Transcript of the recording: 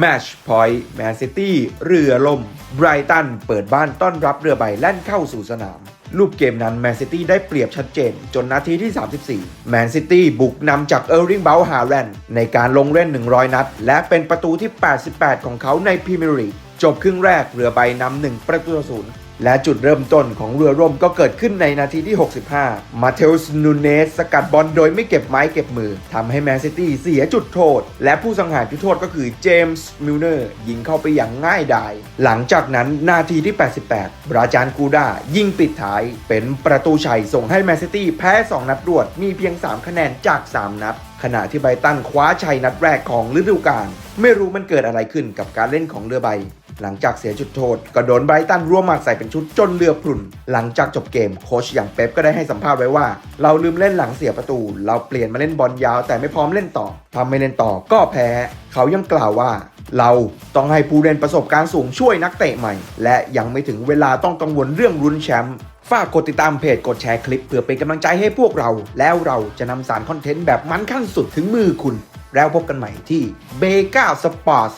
แมชพอยต์แมนซิตี้เรือล่มไบรตันเปิดบ้านต้อนรับเรือใบแล่นเข้าสู่สนาม รูปเกมนั้นแมนซิตี้ได้เปรียบชัดเจน จนนาทีที่ 34 แมนซิตี้บุกนำจากเออร์ริงเบลฮาแลนในการลงเล่น 100 นัด และเป็นประตูที่ 88 ของเขาในพรีเมียร์ลีกจบครึ่งแรกเรือใบนำหนึ่งประตูต่อศูนย์ และจุดเริ่มต้นของเรือร่มก็เกิดขึ้นในนาทีที่ 65 มาเทลส์นูเนสสกัดบอลโดยไม่เก็บไม้เก็บมือทำให้แมนซิตี้เสียจุดโทษ และผู้สังหารจุดโทษก็คือเจมส์มิลเนอร์ยิงเข้าไปอย่างง่ายดาย หลังจากนั้นนาทีที่ 88บราจานกูดายิงปิดท้าย เป็นประตูชัยส่งให้แมนซิตี้แพ้ 2 นัดรวด มีเพียง 3 คะแนนจาก 3 นัดขณะที่ไบตันคว้าชัยนัดแรกของฤดูกาลไม่รู้มันเกิดอะไรขึ้นกับการเล่นของเรือใบ หลังจากเสียจุดโทษ ก็โดนไบรตันร่วมหมัดใส่เป็นชุดจนเรือพรุน หลังจากจบเกมโค้ชอย่างเป๊ปก็ได้ให้สัมภาษณ์ไว้ว่า เราลืมเล่นหลังเสียประตู เราเปลี่ยนมาเล่นบอลยาวแต่ไม่พร้อมเล่นต่อทำไม่เล่นต่อก็แพ้ เขายังกล่าวว่า เราต้องให้ผู้เล่นประสบการณ์สูงช่วยนักเตะใหม่ และยังไม่ถึงเวลาต้องกังวลเรื่องรุนแชมป์ฝากกดติดตามเพจกดแชร์คลิปเพื่อเป็นกำลังใจให้พวกเรา แล้วเราจะนำสารคอนเทนต์แบบมันขั้นสุดถึงมือคุณ แล้วพบกันใหม่ที่เบก้าสปอร์ต